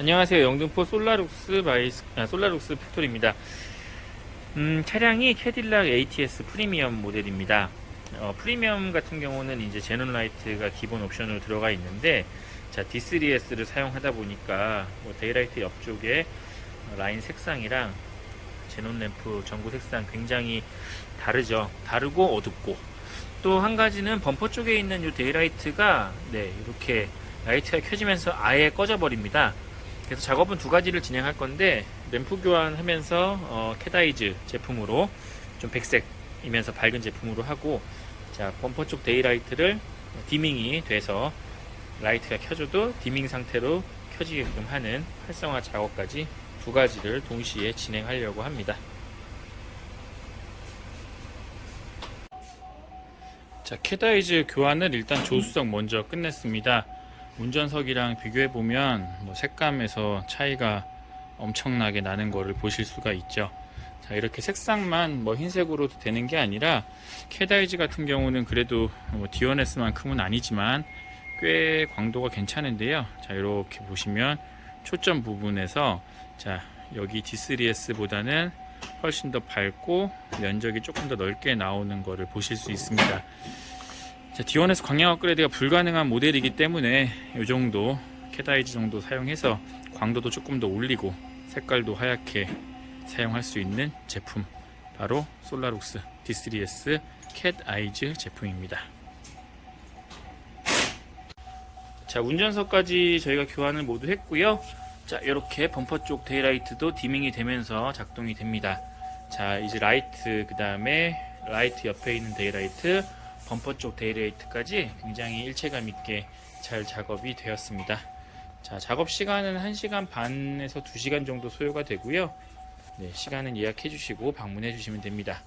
안녕하세요. 영등포 솔라룩스 바이스, 아, 솔라룩스 팩토리입니다. 음, 차량이 캐딜락 ATS 프리미엄 모델입니다. 어, 프리미엄 같은 경우는 이제 제논 라이트가 기본 옵션으로 들어가 있는데, 자, D3S를 사용하다 보니까, 뭐 데이라이트 옆쪽에 라인 색상이랑 제논 램프 전구 색상 굉장히 다르죠. 다르고 어둡고. 또 한 가지는 범퍼 쪽에 있는 이 데이라이트가, 네, 이렇게 라이트가 켜지면서 아예 꺼져 버립니다. 그래서 작업은 두 가지를 진행할 건데 램프 교환하면서 어, 캐다이즈 제품으로 좀 백색이면서 밝은 제품으로 하고 자 범퍼 쪽 데이라이트를 디밍이 돼서 라이트가 켜져도 디밍 상태로 켜지게끔 하는 활성화 작업까지 두 가지를 동시에 진행하려고 합니다. 자 캐다이즈 교환을 일단 조수석 먼저 끝냈습니다. 운전석이랑 비교해 보면 뭐 색감에서 차이가 엄청나게 나는 거를 보실 수가 있죠. 자, 이렇게 색상만 뭐 흰색으로 되는 게 아니라 캐다이즈 같은 경우는 그래도 뭐 D1S만큼은 아니지만 꽤 광도가 괜찮은데요. 자, 이렇게 보시면 초점 부분에서 자, 여기 D3S보다는 훨씬 더 밝고 면적이 조금 더 넓게 나오는 거를 보실 수 있습니다. 자, D1에서 광량 업그레이드가 불가능한 모델이기 때문에 이 정도 캐다이즈 정도 사용해서 광도도 조금 더 올리고 색깔도 하얗게 사용할 수 있는 제품 바로 솔라룩스 D3S 캣 아이즈 제품입니다. 자 운전석까지 저희가 교환을 모두 했고요. 자 이렇게 범퍼 쪽 데이라이트도 디밍이 되면서 작동이 됩니다. 자 이제 라이트 그 다음에 라이트 옆에 있는 데이라이트 범퍼 쪽 데이라이트까지 굉장히 일체감 있게 잘 작업이 되었습니다. 자, 작업 시간은 1시간 반에서 2시간 정도 소요가 되고요. 네, 시간은 예약해 주시고 방문해 주시면 됩니다.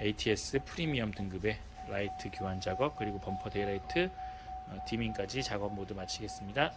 ATS 프리미엄 등급의 라이트 교환 작업 그리고 범퍼 데이라이트 어, 디밍까지 작업 모두 마치겠습니다.